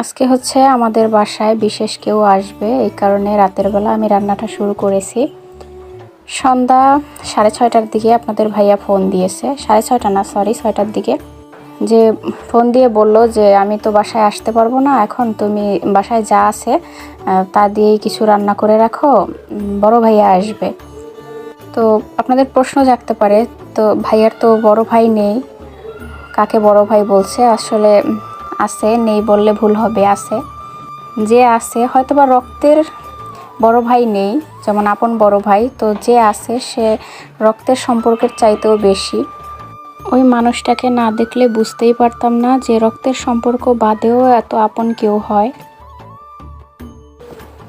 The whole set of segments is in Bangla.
আজকে হচ্ছে আমাদের বাসায় বিশেষ কেউ আসবে, এই কারণে রাতের বেলা আমি রান্নাটা শুরু করেছি। সন্ধ্যা সাড়ে ছয়টার দিকে আপনাদের ভাইয়া ফোন দিয়েছে। সাড়ে ছয়টা না সরি ছয়টার দিকে। যে ফোন দিয়ে বলল যে, আমি তো বাসায় আসতে পারব না, এখন তুমি বাসায় যা আছে তা দিয়েই কিছু রান্না করে রাখো বড় ভাইয়া আসবে। তো আপনাদের প্রশ্ন জাগতে পারে, তো ভাইয়ার তো বড় ভাই নেই, কাকে বড় ভাই বলছে? আসলে আছে, নেই বললে ভুল হবে, আছে। যে আছে, হয়তোবা রক্তের বড় ভাই নেই, যেমন আপন বড় ভাই, তো যে আছে, সে রক্তের সম্পর্কের চাইতেও বেশি। ওই মানুষটাকে না দেখলে বুঝতেই পারতাম না যে রক্তের সম্পর্ক বাদেও এত আপন কেউ হয়।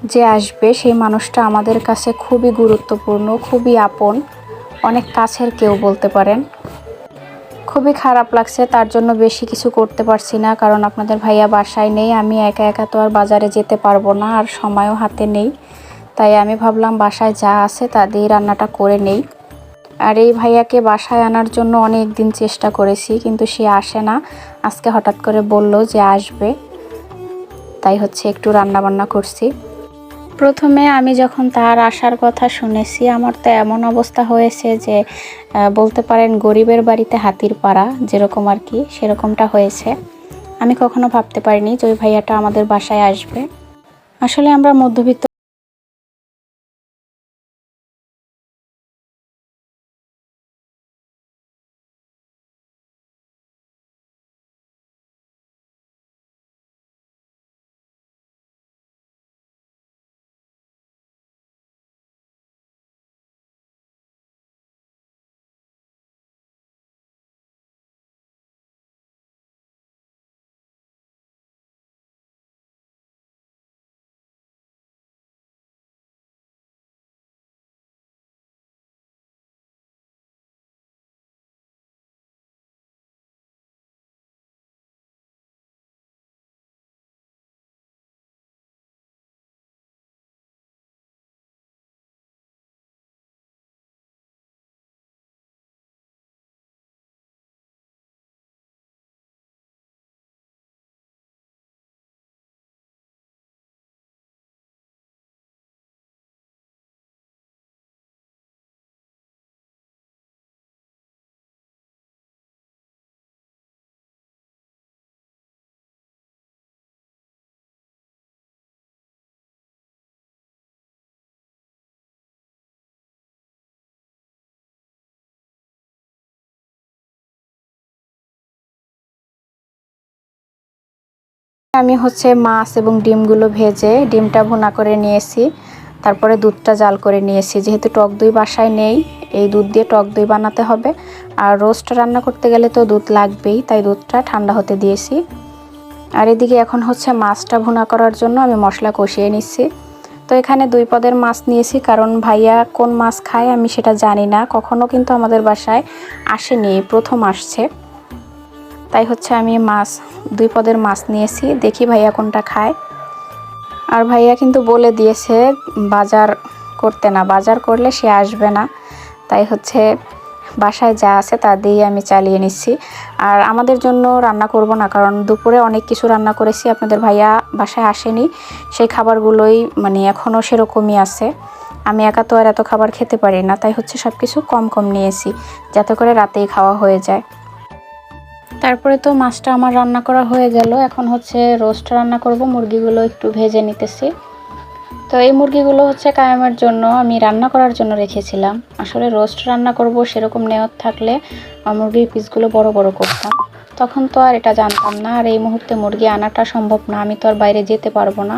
যে আসবে, সেই মানুষটা আমাদের কাছে খুবই গুরুত্বপূর্ণ, খুবই আপন। অনেক কাছের কেউ বলতে পারেন। খুবই খারাপ লাগছে, তার জন্য বেশি কিছু করতে পারছি না, কারণ আপনাদের ভাইয়া বাসায় নেই, আমি একা একা তো আর বাজারে যেতে পারব না, আর সময়ও হাতে নেই। তাই আমি ভাবলাম বাসায় যা আছে তা দিয়েই রান্নাটা করে নেই। আর এই ভাইয়াকে বাসায় আনার জন্য অনেক দিন চেষ্টা করেছি, কিন্তু সে আসে না। আজকে হঠাৎ করে বলল যে আসবে। তাই হচ্ছে একটু রান্না বান্না করছি। প্রথমে আমি যখন তার আসার কথা শুনেছি, আমার তো এমন অবস্থা হয়েছে যে বলতে পারেন গরিবের বাড়িতে হাতির পাড়া, যেরকম আর কি, সেরকমটা হয়েছে। আমি কখনো ভাবতে পারিনি যে ওই ভাইয়াটা আমাদের বাসায় আসবে। আসলে আমরা মধ্যবিত্ত আমি হচ্ছে মাছ এবং ডিমগুলো ভেজে ডিমটা ভুনা করে নিয়েছি। তারপরে দুধটা জাল করে নিয়েছি। যেহেতু টক দই বাসায় নেই, এই দুধ দিয়ে টক দই বানাতে হবে। আর রোস্ট রান্না করতে গেলে তো দুধ লাগবেই, তাই দুধটা ঠান্ডা হতে দিয়েছি। আর এদিকে এখন হচ্ছে মাছটা ভুনা করার জন্য আমি মশলা কষিয়ে নিচ্ছি। তো এখানে দুই পদের মাছ নিয়েছি, কারণ ভাইয়া কোন মাছ খায় আমি সেটা জানি না। কখনো কিন্তু আমাদের বাসায় আসেনি, প্রথম আসছে। তাই হচ্ছে আমি মাছ, দুই পদের মাছ নিয়েছি। দেখি ভাইয়া কোনটা খায়। আর ভাইয়া কিন্তু বলে দিয়েছে, বাজার করতে না, বাজার করলে সে আসবে না। তাই হচ্ছে বাসায় যা আছে তা দিয়েই আমি চালিয়ে নিচ্ছি। আর আমাদের জন্য রান্না করব না, কারণ দুপুরে অনেক কিছু রান্না করেছি, আপনাদের ভাইয়া বাসায় আসেনি। সেই খাবারগুলোই মানে এখনও সেরকমই আছে। আমি একা তো আর এত খাবার খেতে পারি না, তাই হচ্ছে সব কিছু কম কম নিয়েছি, যাতে করে রাতেই খাওয়া হয়ে যায়। তারপরে তো মাছটা আমার রান্না করা হয়ে গেল। এখন হচ্ছে রোস্ট রান্না করব, মুরগিগুলো একটু ভেজে নিতেছি। তো এই মুরগিগুলো হচ্ছে কায়েমের জন্য আমি রান্না করার জন্য রেখেছিলাম। আসলে রোস্ট রান্না করব সেরকম নেওয়ার থাকলে মুরগির পিসগুলো বড় বড় করতাম। তখন তো আর এটা জানতাম না, আর এই মুহূর্তে মুরগি আনাটা সম্ভব না, আমি তো আর বাইরে যেতে পারব না।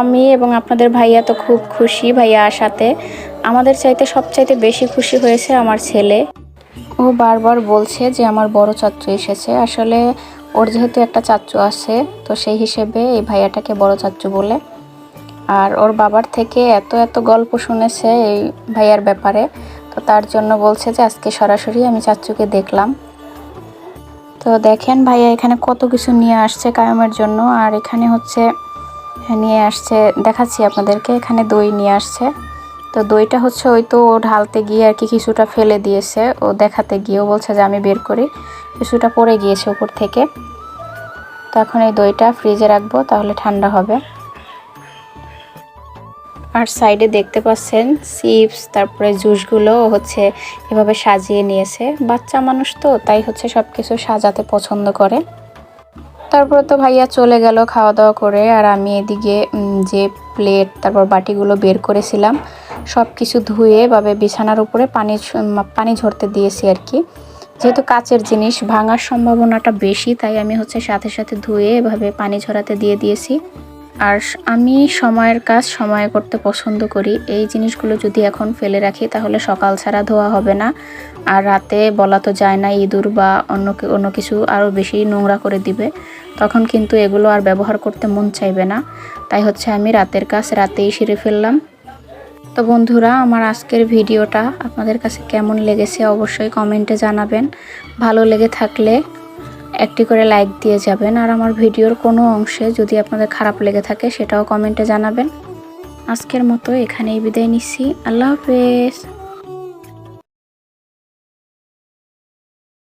আমি এবং আপনাদের ভাইয়া তো খুব খুশি ভাইয়া আসাতে। আমাদের চাইতে সবচাইতে বেশি খুশি হয়েছে আমার ছেলে। ও বারবার বলছে যে আমার বড় চাচ্চু এসেছে। আসলে ওর যেহেতু একটা চাচ্চু আছে, তো সেই হিসেবে এই ভাইয়াটাকে বড় চাচ্চু বলে। আর ওর বাবার থেকে এত এত গল্প শুনেছে এই ভাইয়ার ব্যাপারে, তো তার জন্য বলছে যে আজকে সরাসরি আমি চাচ্চুকে দেখলাম। তো দেখেন ভাইয়া এখানে কত কিছু নিয়ে আসছে কায়মের জন্য। আর এখানে হচ্ছে নিয়ে আসছে। দেখাচ্ছি আপনাদেরকে। এখানে দই নিয়ে আসছে। তো দইটা হচ্ছে ওই তো ও ঢালতে গিয়ে আর কি কিছুটা ফেলে দিয়েছে। ও দেখাতে গিয়েও বলছে যে আমি বের করি। কিছুটা পড়ে গিয়েছে উপর থেকে। তো এখন এই দইটা ফ্রিজে রাখব, তাহলে ঠান্ডা হবে। আর সাইডে দেখতে পাচ্ছেন চিপস, তারপরে জুসগুলো হচ্ছে এভাবে সাজিয়ে নিয়েছে। বাচ্চা মানুষ তো, তাই হচ্ছে সব কিছু সাজাতে পছন্দ করে। তারপরে তো ভাইয়া চলে গেল খাওয়া দাওয়া করে, আর আমি এদিকে যে প্লেট তারপর বাটিগুলো বের করেছিলাম সব কিছু ধুয়ে ভাবে বিছানার উপরে পানি পানি ঝরতে দিয়েছি আর কি। যেহেতু কাচের জিনিস, ভাঙার সম্ভাবনাটা বেশি, তাই আমি হচ্ছে সাথে সাথে ধুয়ে এভাবে পানি ঝরাতে দিয়ে দিয়েছি। আর আমি সময়ের কাজ সময়ে করতে পছন্দ করি। এই জিনিসগুলো যদি এখন ফেলে রাখি, তাহলে সকাল ছাড়া ধোয়া হবে না। আর রাতে বলা তো যায় না ইঁদুর বা অন্য অন্য কিছু আরও বেশি নোংরা করে দিবে। তখন কিন্তু এগুলো আর ব্যবহার করতে মন চাইবে না। তাই হচ্ছে আমি রাতের কাজ রাতেই সেরে ফেললাম। তো বন্ধুরা, আমার আজকের ভিডিওটা আপনাদের কাছে কেমন লেগেছে অবশ্যই কমেন্টে জানাবেন। ভালো লেগে থাকলে একটি করে লাইক দিয়ে যাবেন। আর আমার ভিডিওর কোনো অংশে যদি আপনাদের খারাপ লেগে থাকে সেটাও কমেন্টে জানাবেন। আজকের মতো এখানেই বিদায় নিচ্ছি। আল্লাহ হাফেজ।